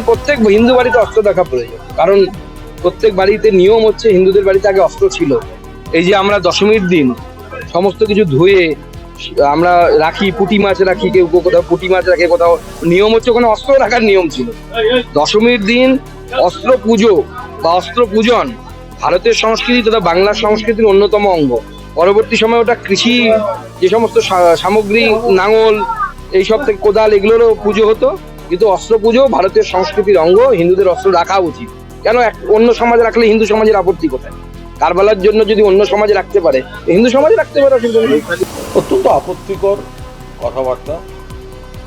প্রত্যেক হিন্দু বাড়িতে অস্ত্র দেখা প্রয়োজন। কারণ প্রত্যেক বাড়িতে নিয়ম হচ্ছে হিন্দুদের বাড়িতে আগে অস্ত্র ছিল। এই যে আমরা দশমীর দিন সমস্ত কিছু ধুয়ে, আমরা রাখি, পুঁটি মাছ রাখি কেউ কোথাও, পুঁটি মাছ রাখে কোথাও, নিয়ম হচ্ছে ওখানে অস্ত্র রাখার নিয়ম ছিল। দশমীর দিন অস্ত্র পুজো বা অস্ত্র পূজন ভারতের সংস্কৃতি তথা বাংলার সংস্কৃতির অন্যতম অঙ্গ। পরবর্তী সময়ে ওটা কৃষি, যে সমস্ত সামগ্রী, নাঙল, এইসব থেকে কোদাল, এগুলোরও পুজো হতো। কিন্তু অস্ত্র পুজো ভারতের সংস্কৃতির অঙ্গ, হিন্দুদের অস্ত্র রাখা উচিত। কেন এক অন্য সমাজে রাখলে হিন্দু সমাজের আপত্তি কোথায়? কারবালার জন্য যদি অন্য সমাজে রাখতে পারে, হিন্দু সমাজে রাখতে পারে। অত্যন্ত আপত্তিকর কথাবার্তা।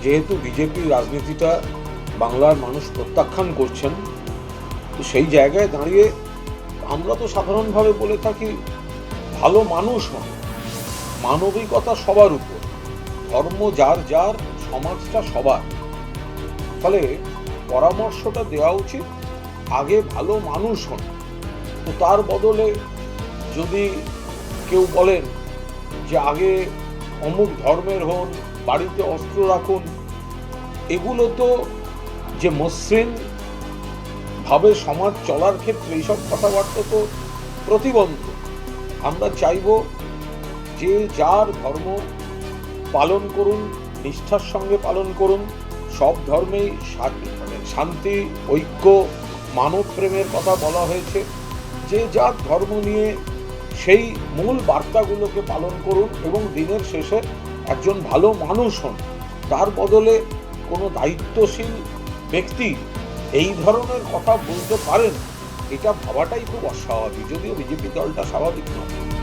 যেহেতু বিজেপি রাজনীতিটা বাংলার মানুষ প্রত্যাখ্যান করছেন, তো সেই জায়গায় দাঁড়িয়ে আমরা তো সাধারণভাবে বলে থাকি, ভালো মানুষ মানবিকতা সবার উপর। ধর্ম যার যার, সমাজটা সবার। ফলে পরামর্শটা দেওয়া উচিত, আগে ভালো মানুষ হন। তো তার বদলে যদি কেউ বলেন যে আগে অমুক ধর্মের হন, বাড়িতে অস্ত্র রাখুন, এগুলো তো যে মসৃণ ভাবে সমাজ চলার ক্ষেত্রে এইসব কথাবার্তা তো প্রতিবন্ধ আমরা চাইব যে যার ধর্ম পালন করুন, নিষ্ঠার সঙ্গে পালন করুন সব ধর্মেই মানে শান্তি, ঐক্য, মানব প্রেমের কথা বলা হয়েছে। যে যার ধর্ম নিয়ে সেই মূল বার্তাগুলোকে পালন করুন এবং দিনের শেষে একজন ভালো মানুষ হন। তার বদলে কোনো দায়িত্বশীল ব্যক্তি এই ধরনের কথা বলতে পারেন, এটা ভাবাটাই খুব অস্বাভাবিক, যদিও বিজেপি দলটা স্বাভাবিক নয়।